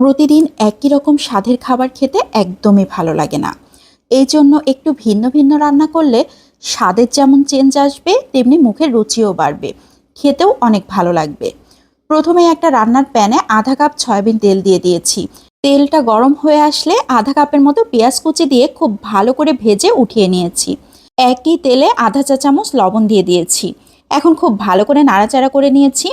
প্রতিদিন একই রকম স্বাদের খাবার খেতে একদমই ভালো লাগে না। এই জন্য একটু ভিন্ন ভিন্ন রান্না করলে স্বাদের যেমন চেঞ্জ আসবে, তেমনি মুখের রুচিও বাড়বে। খেতেও অনেক ভালো লাগবে। প্রথমে একটা রান্নার প্যানে আধা কাপ সয়াবিন তেল দিয়ে দিয়েছি। তেলটা গরম হয়ে আসলে আধা কাপের মতো পেঁয়াজ কুচি দিয়ে খুব ভালো করে ভেজে উঠিয়ে নিয়েছি। একই তেলে আধা চা চামচ লবণ দিয়ে দিয়েছি। এখন খুব ভালো করে নাড়াচাড়া করে নিয়েছি।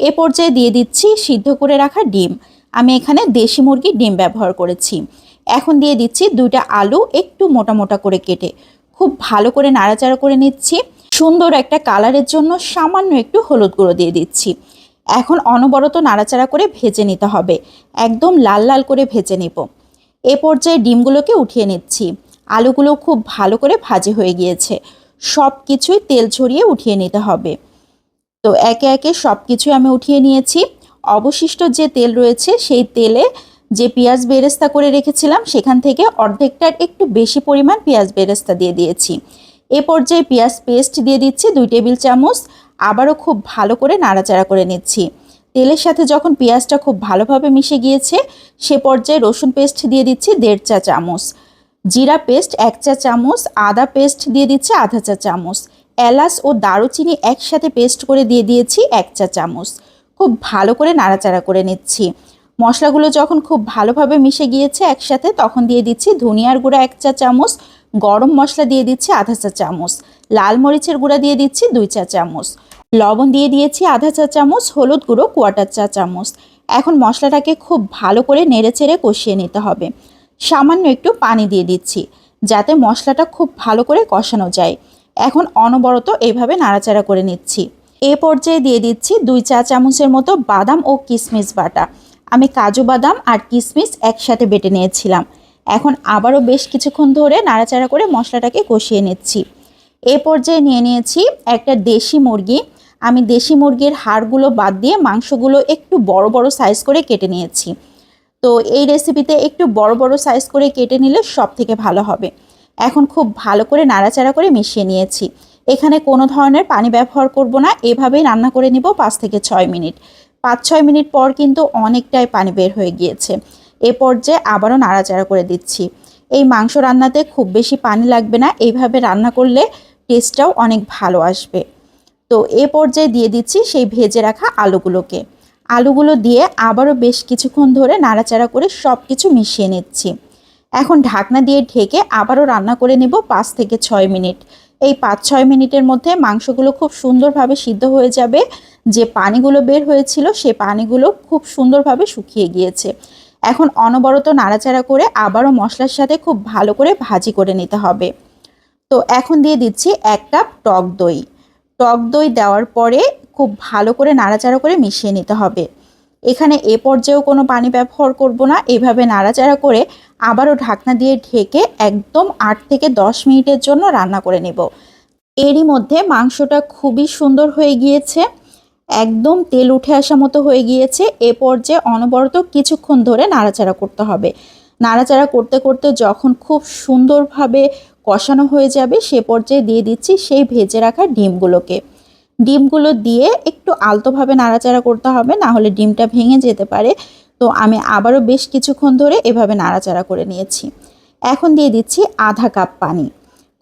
এ পর্যায়ে দিয়ে দিচ্ছি সিদ্ধ করে রাখা ডিম। আমি এখানে দেশি মুরগির ডিম ব্যবহার করেছি। এখন দিয়ে দিচ্ছি দুইটা আলু একটু মোটা মোটা করে কেটে। খুব ভালো করে নাড়াচাড়া করে নিচ্ছি। সুন্দর একটা কালারের জন্য সামান্য একটু হলুদ গুঁড়ো দিয়ে দিচ্ছি। এখন অনবরত নাড়াচাড়া করে ভেজে নিতে হবে। একদম লাল লাল করে ভেজে নেব। এ পর্যায়ে ডিমগুলোকে উঠিয়ে নিচ্ছি। আলুগুলো খুব ভালো করে ভাজি হয়ে গিয়েছে। সব কিছুই তেল ছড়িয়ে উঠিয়ে নিতে হবে। তো একে একে সব কিছুই আমি উঠিয়ে নিয়েছি। অবশিষ্ট যে তেল রয়েছে, সেই তেলে যে পেঁয়াজ বেরেস্তা করে রেখেছিলাম, সেখান থেকে অর্ধেকটার একটু বেশি পরিমাণ পেঁয়াজ বেরেস্তা দিয়ে দিয়েছি। এ পর্যায়ে পেঁয়াজ পেস্ট দিয়ে দিচ্ছি দুই টেবিল চামচ। আবারও খুব ভালো করে নাড়াচাড়া করে নিচ্ছি। তেলের সাথে যখন পেঁয়াজটা খুব ভালোভাবে মিশে গিয়েছে, সে পর্যায়ে রসুন পেস্ট দিয়ে দিচ্ছি দেড় চা চামচ। জিরা পেস্ট এক চা চামচ। আদা পেস্ট দিয়ে দিচ্ছি আধা চা চামচ। এলাচ ও দারুচিনি একসাথে পেস্ট করে দিয়ে দিয়েছি এক চা চামচ। খুব ভালো করে নাড়াচাড়া করে নিচ্ছি। মশলাগুলো যখন খুব ভালোভাবে মিশে গিয়েছে একসাথে, তখন দিয়ে দিচ্ছি ধনিয়ার গুঁড়া এক চা চামচ, গরম মশলা দিয়ে দিচ্ছি আধা চা চামচ, লাল মরিচের গুঁড়া দিয়ে দিচ্ছি দুই চা চামচ, লবণ দিয়ে দিয়েছি আধা চা চামচ, হলুদ গুঁড়ো কোয়াটার চা চামচ। এখন মশলাটাকে খুব ভালো করে নেড়ে নেড়েচেড়ে কষিয়ে নিতে হবে। সামান্য একটু পানি দিয়ে দিচ্ছি, যাতে মশলাটা খুব ভালো করে কষানো যায়। এখন অনবরত এইভাবে নাড়াচাড়া করে নিচ্ছি। এ পর্যায়ে দিয়ে দিচ্ছি দুই চা চামচের মতো বাদাম ও কিশমিশ বাটা। আমি কাজু বাদাম আর কিশমিশ একসাথে বেটে নিয়েছিলাম। এখন আবারও বেশ কিছুক্ষণ ধরে নাড়াচাড়া করে মশলাটাকে কষিয়ে নিচ্ছি। এ পর্যায়ে নিয়ে নিয়েছি একটা দেশি মুরগি। আমি দেশি মুরগির হাড়গুলো বাদ দিয়ে মাংসগুলো একটু বড় বড় সাইজ করে কেটে নিয়েছি। তো এই রেসিপিতে একটু বড় বড় সাইজ করে কেটে নিলে সব থেকে ভালো হবে। এখন খুব ভালো করে নাড়াচাড়া করে মিশিয়ে নিয়েছি। এখানে কোনো ধরনের পানি ব্যবহার করব না, এভাবেই রান্না করে নিব পাঁচ থেকে ছয় মিনিট। পাঁচ ছয় মিনিট পর কিন্তু অনেকটাই পানি বের হয়ে গিয়েছে। এ পর্যায়ে আবারও নাড়াচাড়া করে দিচ্ছি। এই মাংস রান্নাতে খুব বেশি পানি লাগবে না, এইভাবে রান্না করলে টেস্টটাও অনেক ভালো আসবে। তো এ পর্যায়ে দিয়ে দিচ্ছি সেই ভেজে রাখা আলুগুলোকে। আলুগুলো দিয়ে আবারও বেশ কিছুক্ষণ ধরে নাড়াচাড়া করে সব কিছু মিশিয়ে নিচ্ছি। এখন ঢাকনা দিয়ে ঢেকে আবারও রান্না করে নেব পাঁচ থেকে ছয় মিনিট। এই পাঁচ ছয় মিনিটের মধ্যে মাংসগুলো খুব সুন্দরভাবে সিদ্ধ হয়ে যাবে। যে পানিগুলো বের হয়েছিল, সে পানিগুলো খুব সুন্দরভাবে শুকিয়ে গিয়েছে। এখন অনবরত নাড়াচাড়া করে আবারও মশলার সাথে খুব ভালো করে ভাজি করে নিতে হবে। তো এখন দিয়ে দিচ্ছি এক কাপ টক দই। টক দই দেওয়ার পরে খুব ভালো করে নাড়াচাড়া করে মিশিয়ে নিতে হবে। এখানে এ পর্যায়েও কোনো পানি ব্যবহার করব না। এভাবে নাড়াচাড়া করে আবারও ঢাকনা দিয়ে ঢেকে একদম আট থেকে দশ মিনিটের জন্য রান্না করে নেব। এরই মধ্যে মাংসটা খুবই সুন্দর হয়ে গিয়েছে। একদম তেল উঠে আসা মতো হয়ে গিয়েছে। এ পর্যায়ে অনবরত কিছুক্ষণ ধরে নাড়াচাড়া করতে হবে। নাড়াচাড়া করতে করতে যখন খুব সুন্দরভাবে কষানো হয়ে যাবে, সে পর্যায়ে দিয়ে দিচ্ছি সেই ভেজে রাখা ডিমগুলোকে। ডিমগুলো দিয়ে একটু আলতোভাবে নাড়াচাড়া করতে হবে, না হলে ডিমটা ভেঙে যেতে পারে। তো আমি আবারও বেশ কিছুক্ষণ ধরে এভাবে নাড়াচাড়া করে নিয়েছি। এখন দিয়ে দিচ্ছি আধা কাপ পানি।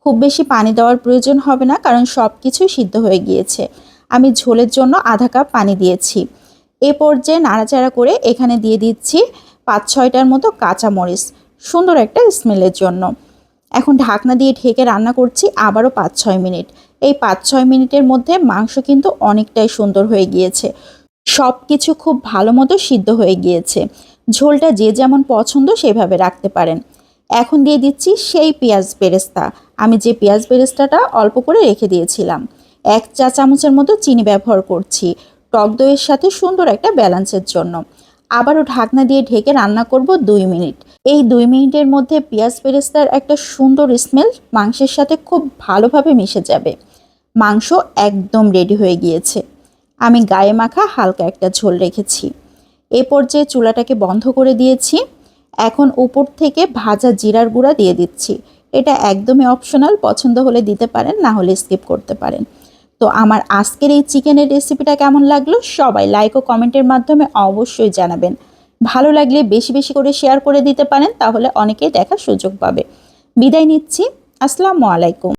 খুব বেশি পানি দেওয়ার প্রয়োজন হবে না, কারণ সব কিছুই সিদ্ধ হয়ে গিয়েছে। আমি ঝোলের জন্য আধা কাপ পানি দিয়েছি। এ পর্যায়ে নাড়াচাড়া করে এখানে দিয়ে দিচ্ছি পাঁচ ছয়টার মতো কাঁচা মরিচ সুন্দর একটা স্মেলের জন্য। এখন ঢাকনা দিয়ে ঢেকে রান্না করছি আবারও পাঁচ ছয় মিনিট। এই পাঁচ ছয় মিনিটের মধ্যে মাংস কিন্তু অনেকটাই সুন্দর হয়ে গিয়েছে। সব কিছু খুব ভালো মতো সিদ্ধ হয়ে গিয়েছে। ঝোলটা যে যেমন পছন্দ সেভাবে রাখতে পারেন। এখন দিয়ে দিচ্ছি সেই পেঁয়াজ বেরেস্তা। আমি যে পেঁয়াজ বেরেস্তাটা অল্প করে রেখে দিয়েছিলাম। এক চা চামচের মতো চিনি ব্যবহার করছি। টক দইয়ের সাথে সুন্দর একটা ব্যালেন্সের জন্য। আবারও ঢাকনা দিয়ে ঢেকে রান্না করব দুই মিনিট। এই দুই মিনিটের মধ্যে পেঁয়াজ বেরেস্তার একটা সুন্দর স্মেল মাংসের সাথে খুব ভালোভাবে মিশে যাবে। মাংস একদম রেডি হয়ে গিয়েছে। আমি গায়ে মাখা হালকা একটা ঝোল রেখেছি। এ পর্যায়ে চুলাটাকে বন্ধ করে দিয়েছি। এখন উপর থেকে ভাজা জিরার গুঁড়া দিয়ে দিচ্ছি। এটা একদমই অপশনাল পছন্দ হলে দিতে পারেন, না হলে স্কিপ করতে পারেন। তো আমার আজকের এই চিকেনের রেসিপিটা কেমন লাগল? সবাই লাইক ও কমেন্টের মাধ্যমে অবশ্যই জানাবেন। ভালো লাগলে বেশি বেশি করে শেয়ার করে দিতে পারেন, তাহলে অনেকেই দেখার সুযোগ পাবে। বিদায় নিচ্ছি। আসসালামু আলাইকুম।